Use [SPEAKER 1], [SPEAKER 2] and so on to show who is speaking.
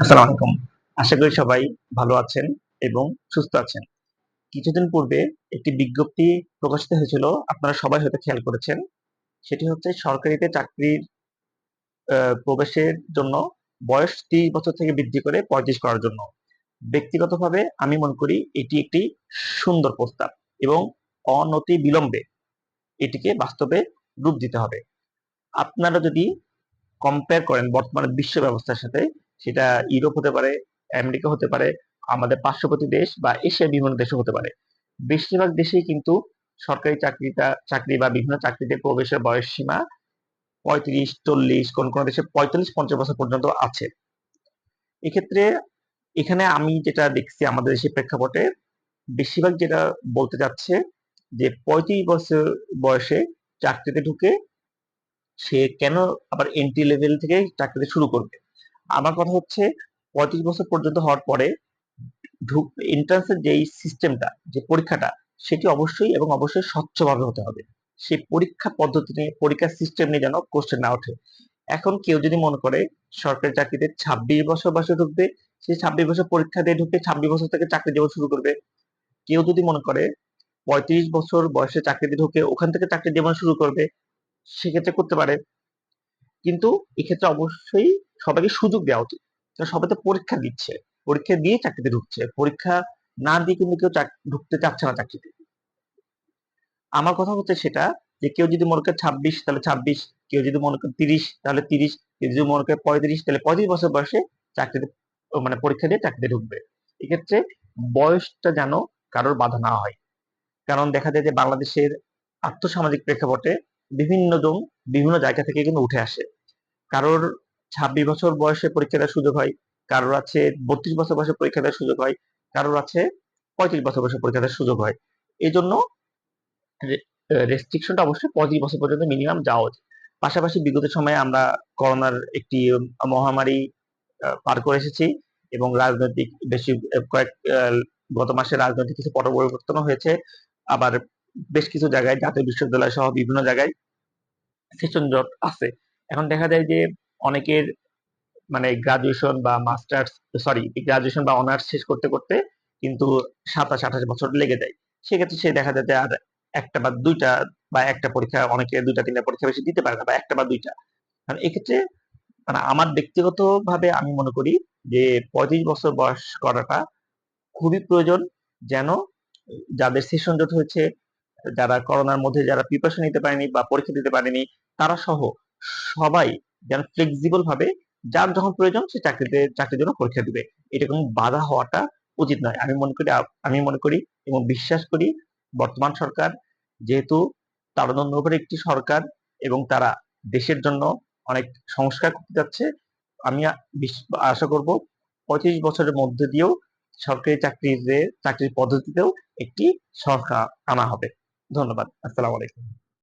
[SPEAKER 1] আসসালামু আলাইকুম। আশা করি সবাই ভালো আছেন এবং সুস্থ আছেন। কিছুদিন পূর্বে একটি বিজ্ঞপ্তি প্রকাশিত হয়েছিল, আপনারা সবাই হয়তো খেয়াল করেছেন। সেটি হচ্ছে সরকারিতে চাকরির প্রবেশের জন্য বয়স তিরিশ বছর থেকে বৃদ্ধি করে পঁয়ত্রিশ করার জন্য। ব্যক্তিগতভাবে আমি মনে করি এটি একটি সুন্দর প্রস্তাব এবং অনতি বিলম্বে এটিকে বাস্তবে রূপ দিতে হবে। আপনারা যদি কম্পেয়ার করেন বর্তমানে বিশ্ব ব্যবস্থার সাথে সেটা ইউরোপ হতে পারে, আমেরিকা হতে পারে, আমাদের পার্শ্ববর্তী দেশ বা এশিয়ার বিভিন্ন দেশও হতে পারে। বেশিরভাগ দেশেই কিন্তু সরকারি চাকরিটা, চাকরি বা বিভিন্ন চাকরিতে প্রবেশের বয়স সীমা পঁয়ত্রিশ, চল্লিশ, কোন কোন দেশে পঁয়তাল্লিশ, পঞ্চাশ বছর পর্যন্ত আছে। এক্ষেত্রে এখানে আমি যেটা দেখছি আমাদের দেশের প্রেক্ষাপটে, বেশিরভাগ যেটা বলতে চাচ্ছে যে পঁয়ত্রিশ বছর বয়সে চাকরিতে ঢুকে সে কেন আবার এন্ট্রি লেভেল থেকে চাকরিতে শুরু করবে? আমার কথা হচ্ছে পঁয়ত্রিশ বছর পর্যন্ত হওয়ার পরে এন্ট্রান্সের যেই সিস্টেমটা যে পরীক্ষাটা, সেটি অবশ্যই এবং অবশ্যই স্বচ্ছভাবে হতে হবে। সেই পরীক্ষা পদ্ধতি নিয়ে পরীক্ষার সিস্টেম নিয়ে যেন কোশ্চেন না ওঠে। এখন কেউ যদি মনে করে সরকারি চাকরিতে ছাব্বিশ বছর বয়সে ঢুকবে সে ছাব্বিশ বছর পরীক্ষা দিয়ে ঢুকে ছাব্বিশ বছর থেকে চাকরি জীবন শুরু করবে। কেউ যদি মনে করে পঁয়ত্রিশ বছর বয়সে চাকরিতে ঢুকে ওখান থেকে চাকরি জীবন শুরু করবে, সেক্ষেত্রে করতে পারে। কিন্তু এক্ষেত্রে অবশ্যই সবাইকে সুযোগ দেওয়া উচিত। সবাই তো পরীক্ষা দিচ্ছে। পরীক্ষা দিয়ে চাকরিতে ঢুকছে। পরীক্ষা না দিয়ে কিন্তু কেউ ঢুকতে চাচ্ছে না চাকরিতে। আমার কথা হচ্ছে সেটা যে, কেউ যদি মনে করে ছাব্বিশ, তাহলে ছাব্বিশ। কেউ যদি মনে করে তিরিশ, তাহলে তিরিশ। কেউ যদি মনে করে পঁয়ত্রিশ, তাহলে পঁয়ত্রিশ বছর বয়সে চাকরিতে মানে পরীক্ষা দিয়ে চাকরিতে ঢুকবে। এক্ষেত্রে বয়সটা যেন কারোর বাধা না হয়। কারণ দেখা যায় যে, বাংলাদেশের আর্থসামাজিক প্রেক্ষাপটে বিভিন্ন জন বিভিন্ন জায়গা থেকে কিন্তু উঠে আসে। কারোর ছাব্বিশ বছর বয়সে পরীক্ষা দেওয়ার সুযোগ হয়, কারোর আছে বত্রিশ বছর বয়সে পরীক্ষা দেওয়ার সুযোগ হয়, কারোর আছে পঁয়ত্রিশ বছর বয়সে পরীক্ষা দেওয়ার সুযোগ হয়। এই জন্য রেস্ট্রিকশনটা অবশ্যই পঁয়ত্রিশ বছর পর্যন্ত মিনিমাম যাওয়া উচিত। পাশাপাশি বিগত সময়ে আমরা করোনার একটি মহামারী পার করে এসেছি এবং রাজনৈতিক বেশি কয়েক গত মাসে রাজনৈতিক কিছু পট পরিবর্তন হয়েছে। আবার বেশ কিছু জায়গায় জাতীয় বিশ্ববিদ্যালয় সহ বিভিন্ন জায়গায় সেশন জট আছে। এখন দেখা যায় যে অনেকের মানে গ্রাজুয়েশন বা মাস্টার্স সরি গ্রাজুয়েশন বা অনার্স শেষ করতে করতে কিন্তু সাতাশ, আঠাশ বছর লেগে যায়। সেক্ষেত্রে সে দেখা যায় আর একটা বা দুইটা বা একটা পরীক্ষা, অনেকে দুইটা, তিনটা পরীক্ষা বেশি দিতে পারে না বা একটা বা দুইটা। কারণ এক্ষেত্রে মানে আমার ব্যক্তিগত ভাবে আমি মনে করি যে পঁয়ত্রিশ বছর বয়স করাটা খুবই প্রয়োজন যেন যাদের সেশন জট হয়েছে, যারা করোনার মধ্যে যারা প্রিপারেশন নিতে পারেনি বা পরীক্ষা দিতে পারেনি, তারা সহ সবাই যেন ফ্লেক্সিবল ভাবে যার যখন প্রয়োজন সে চাকরিতে, চাকরির জন্য পরীক্ষা দিবে। এটা কোনো বাধা হওয়াটা উচিত নয়। আমি মনে করি, আমি মনে করি এবং বিশ্বাস করি বর্তমান সরকার যেহেতু তারতম্য উপরে একটি সরকার এবং তারা দেশের জন্য অনেক সংস্কার করতে যাচ্ছে, আমি আশা করব পঁয়ত্রিশ বছরের মধ্যে দিয়েও সরকারি চাকরিতে, চাকরির পদ্ধতিতেও একটি সরকার আনা হবে। ধন্যবাদ। আসসালামু আলাইকুম।